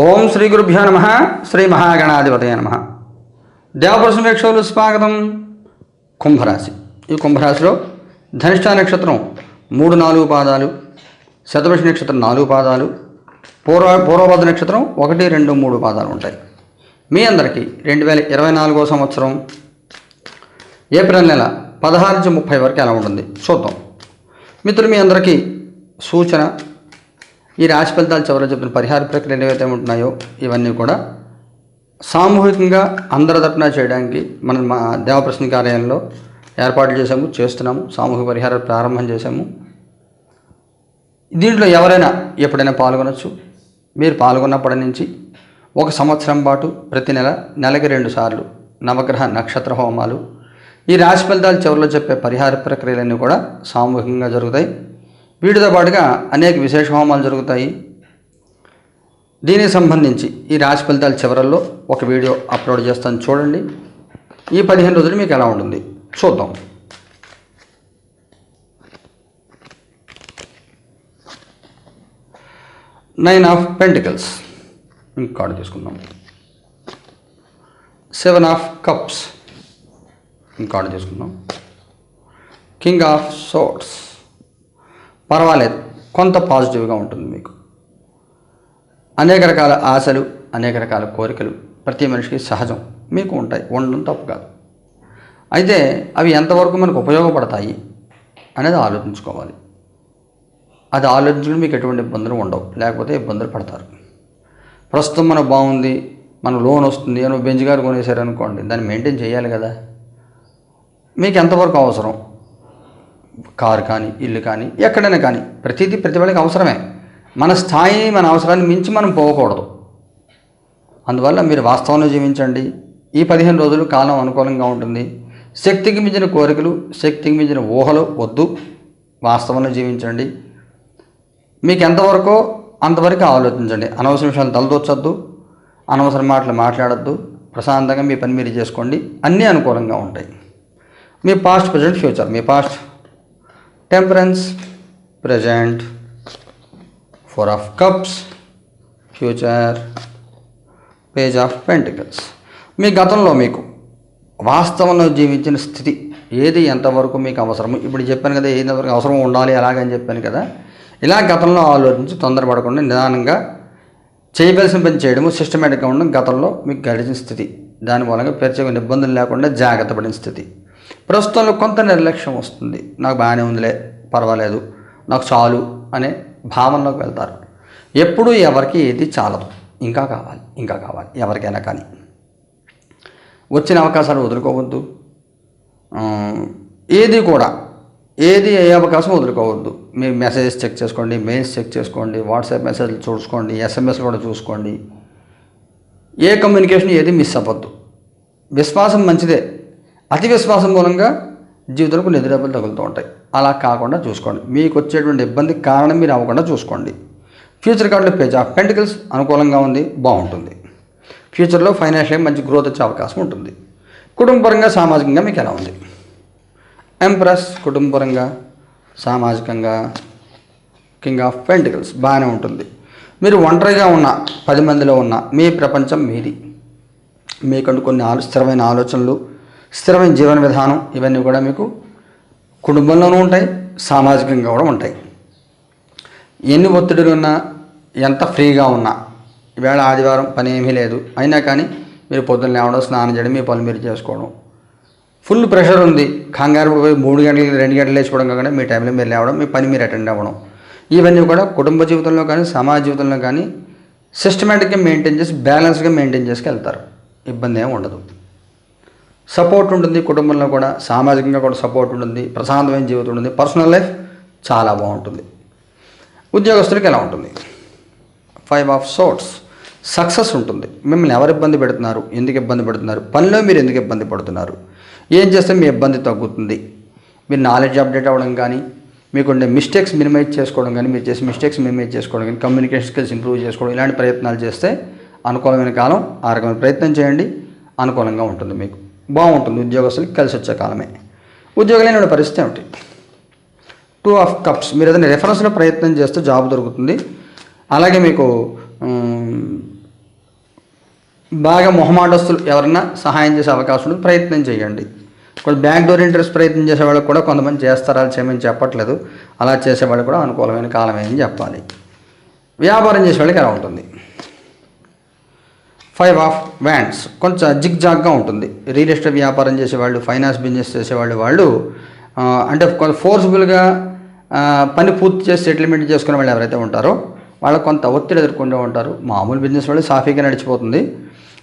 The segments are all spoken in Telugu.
ఓం శ్రీ గురుభ్యో నమ శ్రీ మహాగణాధిపతయ నమ. దేవపుర వీక్షకులు స్వాగతం. కుంభరాశి. ఈ కుంభరాశిలో ధనిష్ట నక్షత్రం మూడు నాలుగు పాదాలు శతభిష నక్షత్రం నాలుగు పాదాలు పూర్వ పూర్వభద్ర నక్షత్రం ఒకటి రెండు మూడు పాదాలు ఉంటాయి. మీ అందరికీ రెండు వేల ఇరవై నాలుగో సంవత్సరం ఏప్రిల్ నెల పదహారు నుంచి ముప్పై వరకు ఎలా ఉంటుంది? చూద్దాం. మిత్రులు మీ అందరికీ సూచన ఈ రాశి ఫలితాలు చివరిలో చెప్పిన పరిహార ప్రక్రియలు ఏవైతే ఉంటున్నాయో ఇవన్నీ కూడా సామూహికంగా అందరి తరపున చేయడానికి మనం మా దేవప్రశ్న కార్యాలయంలో ఏర్పాట్లు చేసాము చేస్తున్నాము సామూహిక పరిహారాలు ప్రారంభం చేశాము. దీంట్లో ఎవరైనా ఎప్పుడైనా పాల్గొనవచ్చు మీరు పాల్గొన్నప్పటి నుంచి ఒక సంవత్సరం పాటు ప్రతి నెల నెలకి రెండు సార్లు నవగ్రహ నక్షత్ర హోమాలు. ఈ రాశి ఫలితాలు చివరిలో చెప్పే పరిహార ప్రక్రియలన్నీ కూడా సామూహికంగా జరుగుతాయి. వీటితో పాటుగా అనేక విశేష హోమాలు జరుగుతాయి. దీనికి సంబంధించి ఈ రాశి ఫలితాల చివరల్లో ఒక వీడియో అప్లోడ్ చేస్తాను చూడండి. ఈ పదిహేను రోజులు మీకు ఎలా ఉంటుంది? చూద్దాం. Nine of pentacles. ఇంక కార్డు తీసుకుందాం. Seven of cups. ఇంక కార్డు తీసుకుందాం. కింగ్ ఆఫ్ సోట్స్ పర్వాలేదు. కొంత పాజిటివ్గా ఉంటుంది మీకు. అనేక రకాల ఆశలు అనేక రకాల కోరికలు ప్రతి మనిషికి సహజం. మీకు ఉంటాయి. ఉండడం తప్పు కాదు. అయితే అవి ఎంతవరకు మనకు ఉపయోగపడతాయి అనేది ఆలోచించుకోవాలి. అది ఆలోచించడం మీకు ఎటువంటి ఇబ్బందులు ఉండవు. లేకపోతే ఇబ్బందులు పడతారు. ప్రస్తుతం మనకు బాగుంది మన లోన్ వస్తుంది అని బెంచ్ గారు కొనేసారు అనుకోండి దాన్ని మెయింటైన్ చేయాలి కదా. మీకు ఎంతవరకు అవసరం? కారు కానీ ఇల్లు కానీ ఎక్కడైనా కానీ ప్రతిదీ ప్రతి వాళ్ళకి అవసరమే. మన స్థాయిని మన అవసరాన్ని మించి మనం పోకూడదు. అందువల్ల మీరు వాస్తవంలో జీవించండి. ఈ పదిహేను రోజులు కాలం అనుకూలంగా ఉంటుంది. శక్తికి మించిన కోరికలు శక్తికి మించిన ఊహలు వద్దు. వాస్తవంలో జీవించండి. మీకు ఎంతవరకో అంతవరకు ఆలోచించండి. అనవసర విషయాలు తలదొచ్చద్దు అనవసర మాటలు మాట్లాడద్దు. ప్రశాంతంగా మీ పని మీరు చేసుకోండి. అన్నీ అనుకూలంగా ఉంటాయి. మీ past present future me past temperance present four of cups future page of pentacles. మీ గతంలో మీకు వాస్తవంలో జీవించిన స్థితి ఏది? ఎంతవరకు మీకు అవసరము? ఇప్పుడు చెప్పాను కదా ఏది ఎంతవరకు అవసరం ఉండాలి అలాగని చెప్పాను కదా. ఇలా గతంలో ఆలోచించి తొందరపడకుండా నిదానంగా చేయవలసిన పని చేయడము సిస్టమేటిక్గా ఉండడం గతంలో మీకు గడిచిన స్థితి. దాని మూలంగా ప్రత్యేక ఇబ్బందులు లేకుండా జాగ్రత్త పడిన స్థితి. ప్రస్తుతంలో కొంత నిర్లక్ష్యం వస్తుంది. నాకు బాగానే ఉందిలే పర్వాలేదు. నాకు చాలు అనే భావనలోకి వెళ్తారు. ఎప్పుడూ ఎవరికి ఏది చాలదు. ఇంకా కావాలి ఇంకా కావాలి ఎవరికైనా కానీ. వచ్చిన అవకాశాలు వదులుకోవద్దు. ఏది కూడా ఏది ఏ అవకాశం వదులుకోవద్దు. మీ మెసేజెస్ చెక్ చేసుకోండి మెయిల్స్ చెక్ చేసుకోండి వాట్సాప్ మెసేజ్లు చూసుకోండి ఎస్ఎంఎస్ కూడా చూసుకోండి. ఏ కమ్యూనికేషన్ ఏది మిస్ అవ్వద్దు. విశ్వాసం మంచిదే. అతి విశ్వాసం మూలంగా జీవితంలో కొన్ని ఎదురెబ్బలు తగులుతూ ఉంటాయి. అలా కాకుండా చూసుకోండి. మీకు వచ్చేటువంటి ఇబ్బందికి కారణం మీరు అవ్వకుండా చూసుకోండి. ఫ్యూచర్ కార్డులో పేజ్ ఆఫ్ పెంటికల్స్ అనుకూలంగా ఉంది బాగుంటుంది. ఫ్యూచర్లో ఫైనాన్షియల్గా మంచి గ్రోత్ వచ్చే అవకాశం ఉంటుంది. కుటుంబపరంగా సామాజికంగా మీకు ఎలా ఉంది? ఎంప్రెస్ కుటుంబపరంగా సామాజికంగా కింగ్ ఆఫ్ పెంటికల్స్ బాగానే ఉంటుంది. మీరు ఒంటరిగా ఉన్న పది మందిలో ఉన్న మీ ప్రపంచం మీది. మీకంటూ కొన్ని ఆలో స్థిరమైన ఆలోచనలు స్థిరమైన జీవన విధానం ఇవన్నీ కూడా మీకు కుటుంబంలోనూ ఉంటాయి సామాజికంగా కూడా ఉంటాయి. ఎన్ని ఒత్తిడులు ఉన్నా ఎంత ఫ్రీగా ఉన్నా ఈవేళ ఆదివారం పని ఏమీ లేదు అయినా కానీ మీరు పొద్దున్న లేవడం స్నానం చేయడం మీ పనులు మీరు చేసుకోవడం. ఫుల్ ప్రెషర్ ఉంది. కంగారు పోయి మూడు గంటలు రెండు గంటలు లేచిపోవడం కాకుండా మీ టైంలో మీరు లేవడం మీ పని మీరు అటెండ్ అవ్వడం. ఇవన్నీ కూడా కుటుంబ జీవితంలో కానీ సమాజ జీవితంలో కానీ సిస్టమేటిక్గా మెయింటైన్ చేసి బ్యాలెన్స్గా మెయింటైన్ చేసుకెళ్తారు. ఇబ్బంది ఏమి ఉండదు. సపోర్ట్ ఉంటుంది కుటుంబంలో కూడా సామాజికంగా కూడా సపోర్ట్ ఉంటుంది ప్రశాంతమైన జీవితం ఉంటుంది పర్సనల్ లైఫ్ చాలా బాగుంటుంది. ఉద్యోగస్తులకి ఎలా ఉంటుంది? ఫైవ్ ఆఫ్ సోట్స్ సక్సెస్ ఉంటుంది. మిమ్మల్ని ఎవరు ఇబ్బంది పెడుతున్నారు? ఎందుకు ఇబ్బంది పెడుతున్నారు? పనిలో మీరు ఎందుకు ఇబ్బంది పడుతున్నారు? ఏం చేస్తే మీ ఇబ్బంది తగ్గుతుంది? మీరు నాలెడ్జ్ అప్డేట్ అవ్వడం కానీ మీకుండే మిస్టేక్స్ మినిమైజ్ చేసుకోవడం కానీ మీరు చేసే మిస్టేక్స్ మినిమైజ్ చేసుకోవడం కానీ కమ్యూనికేషన్ స్కిల్స్ ఇంప్రూవ్ చేసుకోవడం ఇలాంటి ప్రయత్నాలు చేస్తే అనుకూలమైన కాలం ఆ రకమైన ప్రయత్నం చేయండి అనుకూలంగా ఉంటుంది మీకు. బాగుంటుంది ఉద్యోగస్తులకి కలిసి వచ్చే కాలమే. ఉద్యోగం పరిస్థితి ఏమిటి? టూ ఆఫ్ కప్స్ మీరు ఏదైనా రెఫరెన్స్లో ప్రయత్నం చేస్తే జాబ్ దొరుకుతుంది. అలాగే మీకు బాగా మొహమాటస్తులు ఎవరైనా సహాయం చేసే అవకాశం ఉంది ప్రయత్నం చేయండి. కొంచెం బ్యాంక్ డోర్ ఇంట్రెస్ట్ ప్రయత్నం చేసే వాళ్ళకి కూడా కొంతమంది చేస్తారా చేయమని చెప్పట్లేదు. అలా చేసేవాళ్ళు కూడా అనుకూలమైన కాలమే అని చెప్పాలి. వ్యాపారం చేసేవాళ్ళకి ఎలా ఉంటుంది? Five of wands. కొంచెం జిగ్ జాగ్గా ఉంటుంది. రియల్ ఎస్టేట్ వ్యాపారం చేసేవాళ్ళు ఫైనాన్స్ బిజినెస్ చేసేవాళ్ళు వాళ్ళు అంటే కొంత ఫోర్స్ఫుల్గా పని పూర్తి చేసి సెటిల్మెంట్ చేసుకునే వాళ్ళు ఎవరైతే ఉంటారో వాళ్ళు కొంత ఒత్తిడి ఎదుర్కొంటూ ఉంటారు. మామూలు బిజినెస్ వాళ్ళు సాఫీగా నడిచిపోతుంది.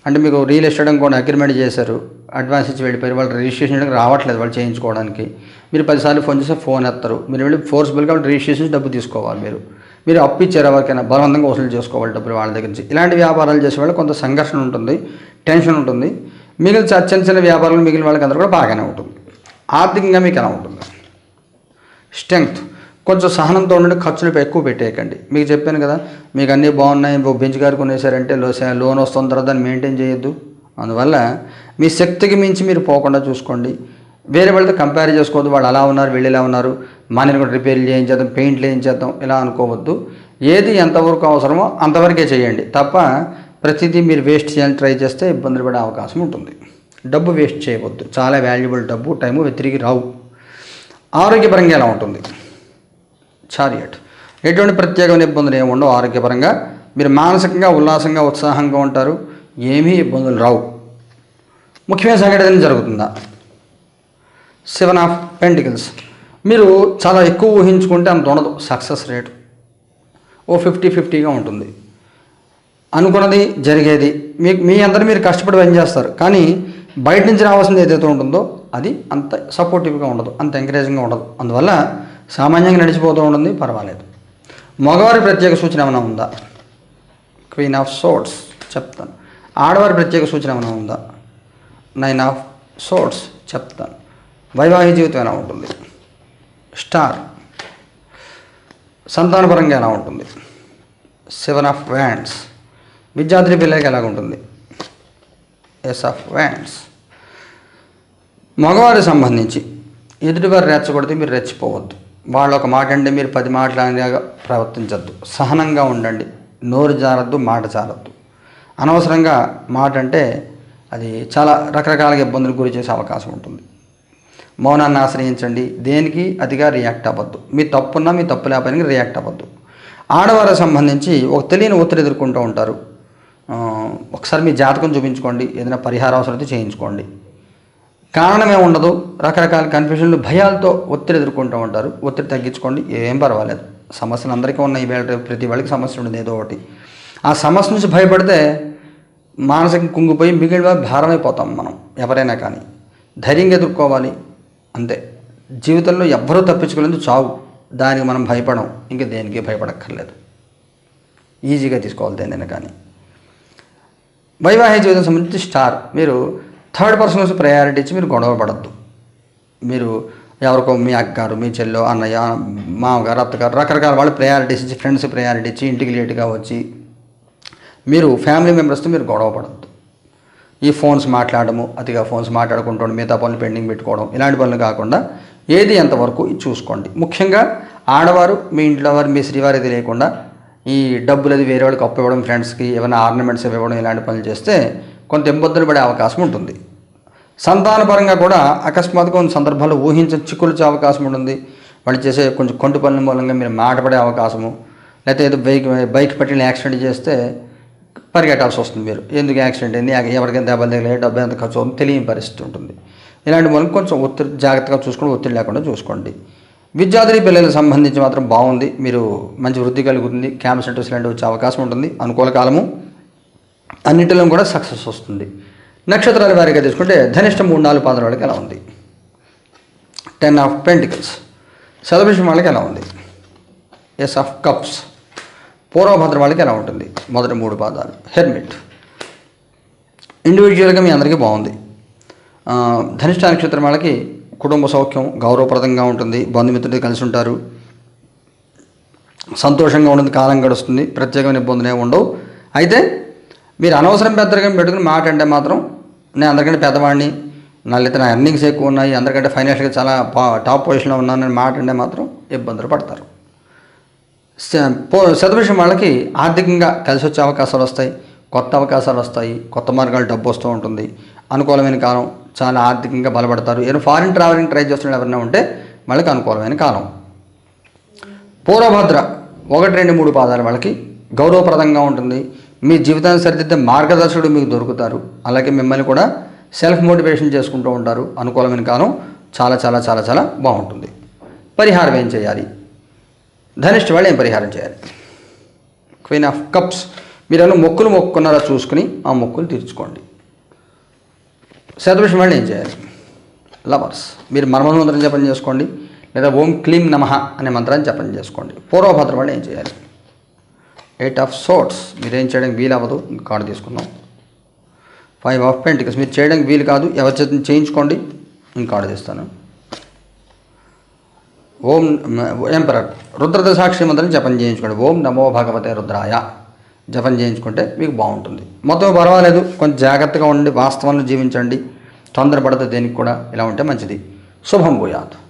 అంటే మీకు రియల్ ఎస్టేట్ కూడా అగ్రిమెంట్ చేశారు. అడ్వాన్స్ ఇచ్చి వెళ్ళిపోయారు. వాళ్ళు రిజిస్ట్రేషన్ రావట్లేదు వాళ్ళు చేయించుకోవడానికి. మీరు పదిసార్లు ఫోన్ చేస్తే ఫోన్ ఎత్తారు. మీరు వెళ్ళి ఫోర్స్ఫుల్గా రిజిస్ట్రేషన్ డబ్బు తీసుకోవాలి మీరు. మీరు అప్పు ఇచ్చారు ఎవరికైనా బలవంతంగా వసూలు చేసుకోవాలి డబ్బులు వాళ్ళ దగ్గర నుంచి. ఇలాంటి వ్యాపారాలు చేసే వాళ్ళు కొంత సంఘర్షణ ఉంటుంది టెన్షన్ ఉంటుంది. మిగిలిన చిన్న చిన్న వ్యాపారాలు మిగిలిన వాళ్ళకి అందరూ కూడా బాగానే ఉంటుంది. ఆర్థికంగా మీకు ఎలా ఉంటుంది? స్ట్రెంగ్త్. కొంచెం సహనంతో ఉండండి ఖర్చులు ఎక్కువ పెట్టేయకండి. మీకు చెప్పాను కదా మీకు అన్నీ బాగున్నాయి బెంచ్ గారు కొనేసారంటే లోన్ వస్తున్న తర్వాత దాన్ని మెయింటైన్ చేయొద్దు. అందువల్ల మీ శక్తికి మించి మీరు పోకుండా చూసుకోండి. వేరే వాళ్ళతో కంపేర్ చేసుకోవద్దు వాళ్ళు అలా ఉన్నారు వీళ్ళు ఇలా ఉన్నారు మనని కూడా రిపేర్లు చేయించేద్దాం పెయింట్లు చేయించేద్దాం ఇలా అనుకోవద్దు. ఏది ఎంతవరకు అవసరమో అంతవరకే చేయండి. తప్ప ప్రతిదీ మీరు వేస్ట్ చేయాలని ట్రై చేస్తే ఇబ్బందులు పడే అవకాశం ఉంటుంది. డబ్బు వేస్ట్ చేయవద్దు. చాలా వాల్యుబుల్ డబ్బు టైము తిరిగి రావు. ఆరోగ్యపరంగా ఎలా ఉంటుంది? చారియట్ ఎటువంటి ప్రత్యేకమైన ఇబ్బందులు ఏమి ఉండవు ఆరోగ్యపరంగా. మీరు మానసికంగా ఉల్లాసంగా ఉత్సాహంగా ఉంటారు. ఏమీ ఇబ్బందులు రావు. ముఖ్యమైన సంఘటన జరుగుతుందా? Seven of pentacles. మీరు చాలా ఎక్కువ ఊహించుకుంటే అంత ఉండదు. సక్సెస్ రేట్ ఓ ఫిఫ్టీ ఫిఫ్టీగా ఉంటుంది. అనుకున్నది జరిగేది. మీకు మీ అందరూ మీరు కష్టపడి పని చేస్తారు. కానీ బయట నుంచి రావాల్సింది ఏదైతే ఉంటుందో అది అంత సపోర్టివ్గా ఉండదు. అంత ఎంకరేజింగ్గా ఉండదు. అందువల్ల సామాన్యంగా నడిచిపోతూ ఉంటుంది. పర్వాలేదు. మగవారి ప్రత్యేక సూచన ఏమైనా ఉందా? క్వీన్ ఆఫ్ సోట్స్ చెప్తాను. ఆడవారి ప్రత్యేక సూచన ఏమైనా ఉందా? నైన్ ఆఫ్ సోట్స్ చెప్తాను. వైవాహిక జీవితం ఎలా ఉంటుంది? స్టార్. సంతానపరంగా ఎలా ఉంటుంది? Seven of wands. విద్యార్థి పిల్లలకి ఎలాగ ఉంటుంది? Ace of wands. మగవారికి సంబంధించి ఎదుటివారు రెచ్చగొడితే మీరు రెచ్చిపోవద్దు. వాళ్ళు ఒక మాట అంటే మీరు పది మాటలాగా ప్రవర్తించద్దు. సహనంగా ఉండండి. నోరు జారద్దు మాట జారద్దు. అనవసరంగా మాట అంటే అది చాలా రకరకాలుగా ఇబ్బందులకు గురి చేసే అవకాశం ఉంటుంది. మౌనాన్ని ఆశ్రయించండి. దేనికి? అతిగా రియాక్ట్ అవ్వద్దు. మీ తప్పున్నా మీ తప్పు లేకపోయినా రియాక్ట్ అవ్వద్దు. ఆడవారికి సంబంధించి ఒక తెలియని ఒత్తిడి ఎదుర్కొంటూ ఉంటారు. ఒకసారి మీ జాతకం చూపించుకోండి. ఏదైనా పరిహార అయితే చేయించుకోండి. కారణమే ఉండదు. రకరకాల కన్ఫ్యూషన్లు భయాలతో ఒత్తిడి ఎదుర్కొంటూ ఉంటారు. ఒత్తిడి తగ్గించుకోండి. ఏం పర్వాలేదు. సమస్యలు అందరికీ ఉన్నాయి. వేళ ప్రతి వాళ్ళకి సమస్య ఉండదు. ఏదో ఒకటి. ఆ సమస్య నుంచి భయపడితే మానసికంగా కుంగిపోయి మిగిలిన భారమైపోతాం మనం. ఎవరైనా కానీ. ధైర్యంగా ఎదుర్కోవాలి. అంతే. జీవితంలో ఎవ్వరూ తప్పించుకోలేదు చావు. దానికి మనం భయపడం. ఇంకా దేనికి భయపడక్కర్లేదు. ఈజీగా తీసుకోవాలి దేనైనా కానీ. వైవాహిక జీవితం సంబంధించి స్టార్. మీరు థర్డ్ పర్సన్ కోసం ప్రయారిటీ ఇచ్చి మీరు గొడవ పడద్దు. మీరు ఎవరికో మీ అక్కగారు మీ చెల్లో అన్నయ్య మామగారు అత్తగారు రకరకాల వాళ్ళు ప్రయారిటీస్ ఇచ్చి ఫ్రెండ్స్ ప్రయారిటీ ఇచ్చి ఇంటికి లేట్గా వచ్చి మీరు ఫ్యామిలీ మెంబర్స్తో మీరు గొడవ పడద్దు. ఈ ఫోన్స్ మాట్లాడము అతిగా ఫోన్స్ మాట్లాడుకుంటూ మిగతా పనులు పెండింగ్ పెట్టుకోవడం ఇలాంటి పనులు కాకుండా ఏది ఎంతవరకు చూసుకోండి. ముఖ్యంగా ఆడవారు మీ ఇంట్లో వారు మీ శ్రీవారి తెలియకుండా ఈ డబ్బులు అది వేరే వాళ్ళకి అప్పివ్వడం ఫ్రెండ్స్కి ఏమైనా ఆర్నమెంట్స్ ఇవ్వడం ఇలాంటి పనులు చేస్తే కొంత ఇబ్బందులు పడే అవకాశం ఉంటుంది. సంతానపరంగా కూడా అకస్మాత్తుగా కొన్ని సందర్భాల్లో ఊహించని చిక్కులు అవకాశం ఉంటుంది. వాళ్ళు చేసే కొంచెం కొంటు పనుల మూలంగా మీరు మాట పడే అవకాశము లేకపోతే ఏదో బైక్ బైక్ పెట్టిన యాక్సిడెంట్ చేస్తే పరిగెట్టాల్సి వస్తుంది మీరు. ఎందుకు యాక్సిడెంట్ అయింది? ఎవరికైనా దెబ్బలు తగిలే డబ్బు ఎంత ఖర్చు అవుతుంది? తెలియని పరిస్థితి ఉంటుంది. ఇలాంటి మనం కొంచెం ఒత్తిడి జాగ్రత్తగా చూసుకొని ఒత్తిడి లేకుండా చూసుకోండి. విద్యార్థి పిల్లలకు సంబంధించి మాత్రం బాగుంది. మీరు మంచి వృద్ధి కలుగుతుంది. క్యాంప్ సెంటర్స్ లాంటివి వచ్చే అవకాశం ఉంటుంది. అనుకూల కాలము. అన్నింటిలో కూడా సక్సెస్ వస్తుంది. నక్షత్రాల వారిగా తీసుకుంటే ధనిష్ట మూడు నాలుగు పాదాల వాళ్ళకి ఎలా ఉంది? Ten of pentacles. సెలబ్రేషన్ వాళ్ళకి ఎలా ఉంది? Yes of cups. పూర్వభద్ర వాళ్ళకి ఎలా ఉంటుంది? మొదటి మూడు పాదాలు. హెర్మిట్ ఇండివిజువల్గా మీ అందరికీ బాగుంది. ధనిష్ట నక్షత్రం వాళ్ళకి కుటుంబ సౌఖ్యం గౌరవప్రదంగా ఉంటుంది బంధుమిత్రులు కలిసి ఉంటారు. సంతోషంగా ఉంటుంది కాలం గడుస్తుంది ప్రత్యేకమైన ఇబ్బందులు ఏమి ఉండవు. అయితే మీరు అనవసరం పెద్దరికం పెట్టుకుని మాట అంటే మాత్రం నేను అందరికంటే పెద్దవాడిని నా నా ఎర్నింగ్స్ ఎక్కువ ఉన్నాయి అందరికంటే ఫైనాన్షియల్గా చాలా పా- టాప్ పొజిషన్లో ఉన్నానని మాట అంటే మాత్రం ఇబ్బందులు పడతారు. శతభిషం వాళ్ళకి ఆర్థికంగా కలిసి వచ్చే అవకాశాలు వస్తాయి. కొత్త అవకాశాలు వస్తాయి. కొత్త మార్గాలు డబ్బు వస్తూ ఉంటుంది. అనుకూలమైన కాలం చాలా ఆర్థికంగా బలపడతారు. ఏదైనా ఫారిన్ ట్రావెలింగ్ ట్రై చేస్తున్న ఎవరైనా ఉంటే వాళ్ళకి అనుకూలమైన కాలం. పూర్వభద్ర ఒకటి రెండు మూడు పాదాలు వాళ్ళకి గౌరవప్రదంగా ఉంటుంది. మీ జీవితాన్ని సరిదిద్దే మార్గదర్శకుడు మీకు దొరుకుతారు. అలాగే మిమ్మల్ని కూడా సెల్ఫ్ మోటివేషన్ చేసుకుంటూ ఉంటారు. అనుకూలమైన కాలం చాలా చాలా చాలా చాలా బాగుంటుంది. పరిహారం ఏం చేయాలి? ధనిష్ట వాళ్ళు ఏం పరిహారం చేయాలి? క్వీన్ ఆఫ్ కప్స్ మీరు ఏమైనా మొక్కులు మొక్కున్నారా చూసుకుని ఆ మొక్కులు తీర్చుకోండి. శతవృషం వాళ్ళు ఏం చేయాలి? లవర్స్ మీరు మర్మమంత్రం జపం చేసుకోండి లేదా ఓం క్లీం నమః అనే మంత్రాన్ని జపం చేసుకోండి. పూర్వభద్రం వాళ్ళు ఏం చేయాలి? ఎయిట్ ఆఫ్ సోట్స్ మీరు ఏం చేయడానికి వీలు అవ్వదు కార్డు తీసుకుందాం. ఫైవ్ ఆఫ్ పెంటికల్స్ మీరు చేయడానికి వీలు కాదు ఎవరి చేత చేయించుకోండి ఇంకా కార్డు తీస్తాను. ఓం ఎంపరర్ రుద్రద సాక్షి మంత్రం జపం చేయించుకోండి. ఓం నమో భగవతే రుద్రాయ. జపం చేయించుకుంటే మీకు బాగుంటుంది. మొత్తం పర్వాలేదు. కొంచెం జాగ్రత్తగా ఉండి వాస్తవంలో జీవించండి. తొందరపడదు దేనికి కూడా ఇలా ఉంటే మంచిది. శుభం పోయాదు